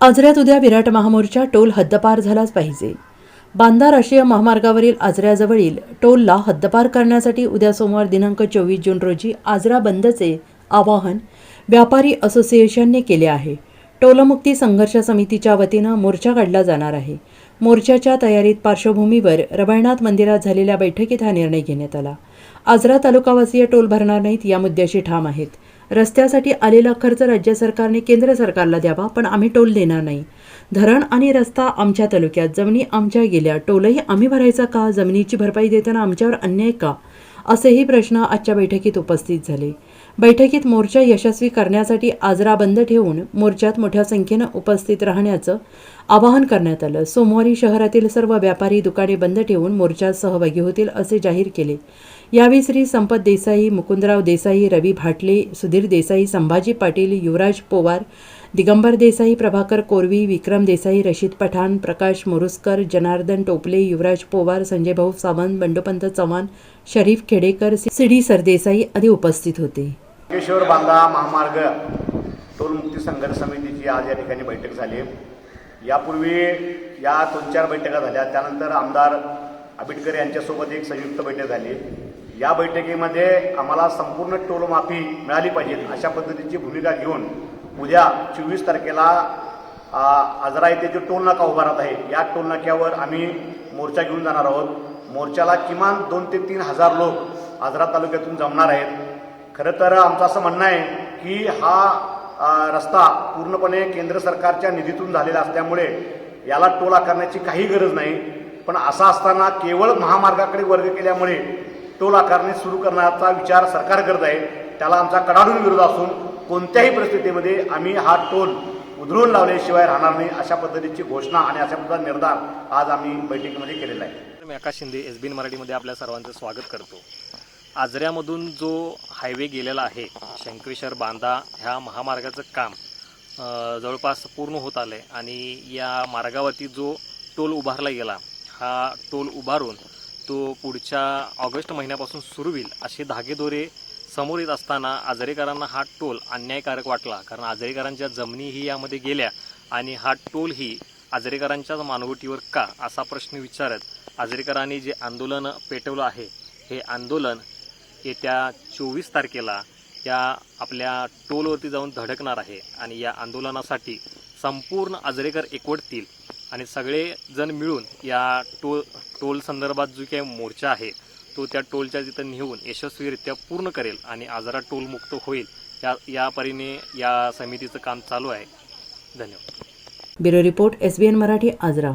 आजऱ्यात उद्या विराट महामोर्चा टोल हद्दपार झालाच पाहिजे. बांदा राष्ट्रीय महामार्गावरील आजऱ्याजवळील टोलला हद्दपार करण्यासाठी उद्या सोमवार दिनांक चोवीस जून रोजी आजरा बंदचे आवाहन व्यापारी असोसिएशनने केले आहे. टोलमुक्ती संघर्ष समितीच्या वतीनं मोर्चा काढला जाणार आहे. मोर्चाच्या तयारीत पार्श्वभूमीवर रवळनाथ मंदिरात झालेल्या बैठकीत हा निर्णय घेण्यात आला. आजरा तालुकावासीय टोल भरणार नाहीत या मुद्द्याशी ठाम आहेत. रस्त्यासाठी आलेला खर्च राज्य सरकारने केंद्र सरकारला द्यावा पण आम्ही टोल देणार नाही. धरण आणि रस्ता आमच्या तालुक्यात जमिनी आमच्या गेल्या. टोलही आम्ही भरायचा का? जमिनीची भरपाई देताना आमच्यावर अन्याय का? असेही प्रश्न आजच्या बैठकीत उपस्थित झाले. बैठकीत मोर्चा यशस्वी करण्यासाठी आजरा बंद ठेवून मोर्चात मोठ्या संख्येनं उपस्थित राहण्याचं आवाहन करण्यात आलं. सोमवारी शहरातील सर्व व्यापारी दुकाने बंद ठेवून मोर्चात सहभागी होतील असे जाहीर केले. यावेळी श्री संपत देसाई मुकुंदराव देसाई रवी भाटले सुधीर देसाई संभाजी पाटील युवराज पोवार दिगंबर देसाई प्रभाकर कोरवी विक्रम देसाई रशीद पठाण प्रकाश मोरुस्कर जनार्दन टोपले युवराज पोवार संजय भाऊ सावंत बंडोपंत चव्हाण शरीफ खेडेकर सिडी सरदेसाई आदी उपस्थित होते. केशवर बांधा महामार्ग टोलमुक्ती संघर्ष समितीची आज या ठिकाणी बैठक झाली यापूर्वी या दोन चार बैठका झाल्या. त्यानंतर आमदार आंबेडकर यांच्यासोबत एक संयुक्त बैठक झाली. या बैठकीमध्ये आम्हाला संपूर्ण टोलमाफी मिळाली पाहिजे अशा पद्धतीची भूमिका घेऊन उद्या चोवीस तारखेला आजरा येथे जो टोल नाका उभारत आहे या टोल नाक्यावर आम्ही मोर्चा घेऊन जाणार आहोत. मोर्चाला किमान दोन ते तीन हजार लोक आजरा तालुक्यातून जमणार आहेत. खरं तर आमचं असं म्हणणं आहे की हा रस्ता पूर्णपणे केंद्र सरकारच्या निधीतून झालेला असल्यामुळे याला टोल आकारण्याची काही गरज नाही. पण असं असताना केवळ महामार्गाकडे वर्ग केल्यामुळे टोल आकारणी सुरू करण्याचा विचार सरकार करत आहे. त्याला आमचा कडाडून विरोध असून कोणत्याही परिस्थितीमध्ये आम्ही हा टोल उधळून लावल्याशिवाय राहणार नाही अशा पद्धतीची घोषणा आणि अशा पद्धतीचा निर्धार आज आम्ही बैठकीमध्ये केलेला आहे. मी आकाश शिंदे एस बी मराठीमध्ये आपल्या सर्वांचं स्वागत करतो. आजऱ्यामधून जो हायवे गेलेला आहे शंकरेश्वर बांधा ह्या महामार्गाचं काम जवळपास पूर्ण होत आलं आहे आणि या मार्गावरती जो टोल उभारला गेला हा टोल उभारून तो पुढच्या ऑगस्ट महिन्यापासून सुरू होईल असे धागेदोरे समोर येत असताना आजरेकरांना हा टोल अन्यायकारक वाटला. कारण आजरेकरांच्या जमिनीही यामध्ये गेल्या आणि हा टोल ही आजरेकरांच्याच मानवटीवर का असा प्रश्न विचारत आजरेकरांनी जे आंदोलन पेटवलं आहे हे आंदोलन येत्या चोवीस तारखेला या आपल्या टोलवरती जाऊन धडकणार आहे आणि या आंदोलनासाठी संपूर्ण आजरेकर एकवटतील आणि सगळेजण मिळून या टोल टोल संदर्भात जो काही मोर्चा आहे तो त्या टोलच्या तिथं नेऊन यशस्वीरित्या पूर्ण करेल आणि आजरा टोलमुक्त होईल या या परीने या समितीचं काम चालू आहे. धन्यवाद. Bureau report S B N Marathi Ajara.